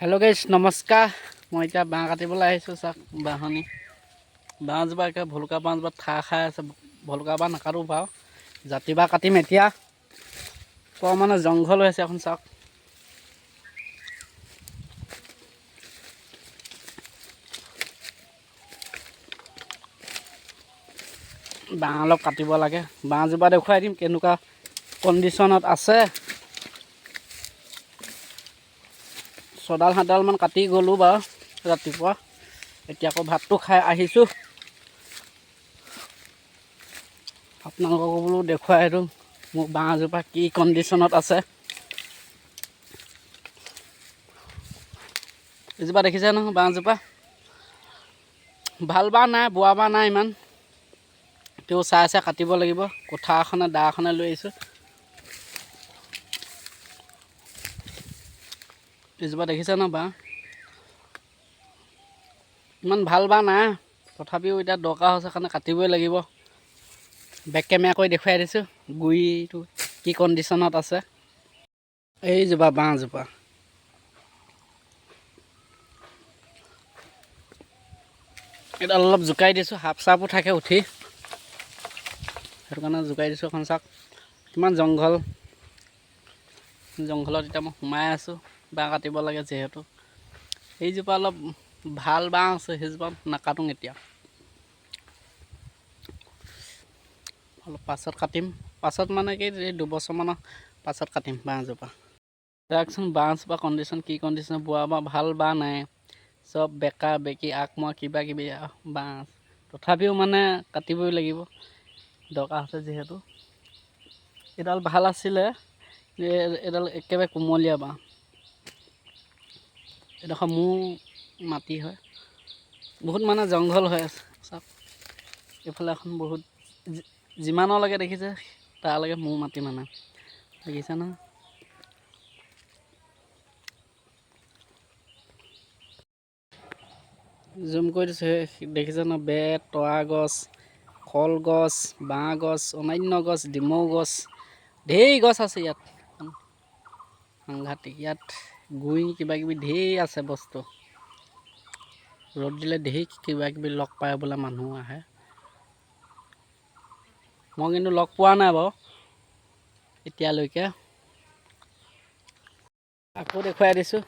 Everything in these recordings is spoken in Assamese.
হেল্ল' গাইছ নমস্কাৰ মই এতিয়া বাঁহ কাটিবলৈ আহিছোঁ চাওক বাঁহনি বাঁহজোপা একে ভলুকা বাঁহজোপা ঠাৰ খাই আছে ভলুকা বাঁহ নাকাটোঁ বাৰু জাতি বাঁহ কাটিম এতিয়া বৰ মানে জংঘল হৈ আছে এখন চাওক বাঁহ অলপ কাটিব লাগে বাঁহজোপা দেখুৱাই দিম কেনেকুৱা কণ্ডিশ্যনত আছে ছডাল সাতডালমান কাটি গ'লোঁ বাৰু ৰাতিপুৱা। এতিয়া আকৌ ভাতটো খাই আহিছোঁ। আপোনালোকক বোলো দেখুৱাই দিওঁ মোৰ বাঁহজোপা কি কণ্ডিশ্যনত আছে। এজোপা দেখিছে নহয় বাঁহজোপা ভাল বাঁহ নাই বোৱা বাঁহ নাই ইমান। তেও চাই চাই কাটিব লাগিব। কোঠা এখনে দা এখনে লৈ আহিছোঁ। এজোপা দেখিছে ন বাঁহ ইমান ভাল বাঁহ নাই তথাপিও এতিয়া দৰকাৰ হৈছে কাৰণে কাটিবই লাগিব। বেক কেমেৰা কৰি দেখুৱাই দিছোঁ। গুৰিটো কি কণ্ডিশ্যনত আছে? এইজোপা বাঁহজোপা এডাল অলপ জোকাই দিছোঁ সাপ চাপো থাকে উঠি। সেইটো কাৰণে জোকাই দিছোঁ এখন চাওক কিমান জংঘল। জংঘলত এতিয়া মই সোমাই আছোঁ। বাঁহ কাটিব লাগে যিহেতু। সেইজোপা অলপ ভাল বাঁহ আছে সেইজোপা নাকাটোং এতিয়া। অলপ পাছত কাটিম। পাছত মানে কি দুবছৰমানৰ পাছত কাটিম বাঁহজোপা চাওকচোন বাঁহজোপা কণ্ডিশ্যন কি কণ্ডিশ্যন বোৱা বাঁহ ভাল বাঁহ নাই। চব বেকা বেকি আগমৰা কিবা কিবি বাঁহ তথাপিও মানে কাটিবই লাগিব। দৰকাৰ হৈছে যিহেতু। এডাল ভাল আছিলে এডাল একেবাৰে কোমলীয়া বাঁহ। এডোখৰ মোৰ মাটি হয়। বহুত মানে জংঘল হৈ আছে। চাওক এইফালে এখন বহুত যিমানলৈকে দেখিছে তালৈকে মোৰ মাটি মানে। দেখিছে নহয় জুম কৰি দিছোঁ। দেখিছে ন? বেত তৰা গছ কলগছ বাঁহ গছ অন্যান্য গছ ডিমৌ গছ। ঢেৰ গছ আছে ইয়াত। সাংঘাতিক। ইয়াত গুই কিবা কিবি ঢেৰ আছে বস্তু। ৰ'দ দিলে ঢেৰ কিবা কিবি লগ পায় বোলে মানুহ আহে। মই কিন্তু লগ পোৱা নাই বাৰু এতিয়ালৈকে। আকৌ দেখুৱাই দিছোঁ।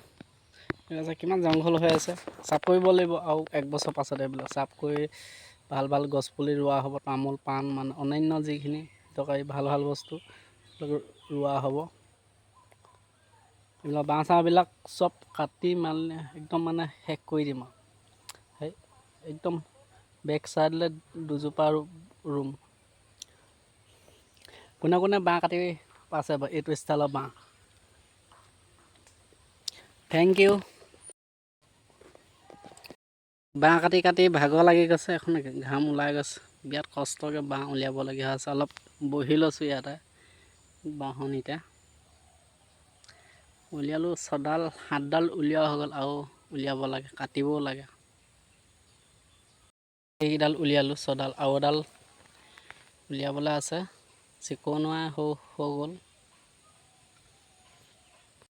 কিমান জংঘল হৈ আছে। চাফ কৰিব লাগিব আৰু এক বছৰ পাছতে এইবিলাক চাফ কৰি ভালো ভালো গছ পুলি ৰোৱা হ'ব, তামোল, পাণ মানে অন্যান্য যিখিনি দৰকাৰী ভালো ভালো বস্তু ৰোৱা হ'ব। এইবিলাক বাঁহ চাহবিলাক চব কাটি মানে একদম মানে শেষ কৰি দিম আৰু। সেই একদম বেক চাইডলৈ দুজোপা ৰুম। কোনে কোনে বাঁহ কাটি পাইছে বাৰু এইটো ষ্টাইলৰ বাঁহ। থেংক ইউ বাঁহ কাটি কাটি ভাগৰ লাগি গৈছে এখন ঘাম ওলাই গৈছে। বিৰাট কষ্টকৈ বাঁহ উলিয়াবলগীয়া হৈছে অলপ বহি লৈছোঁ ইয়াতে বাঁহনিতে। উলিয়ালোঁ ছডাল সাতডাল উলিওৱা হৈ গ'ল আৰু উলিয়াব লাগে কাটিবও লাগে। এইকেইডাল উলিয়ালোঁ ছডাল আৰু এডাল উলিয়াবলৈ আছে। চিকুণোৱা হৈ হৈ গ'ল।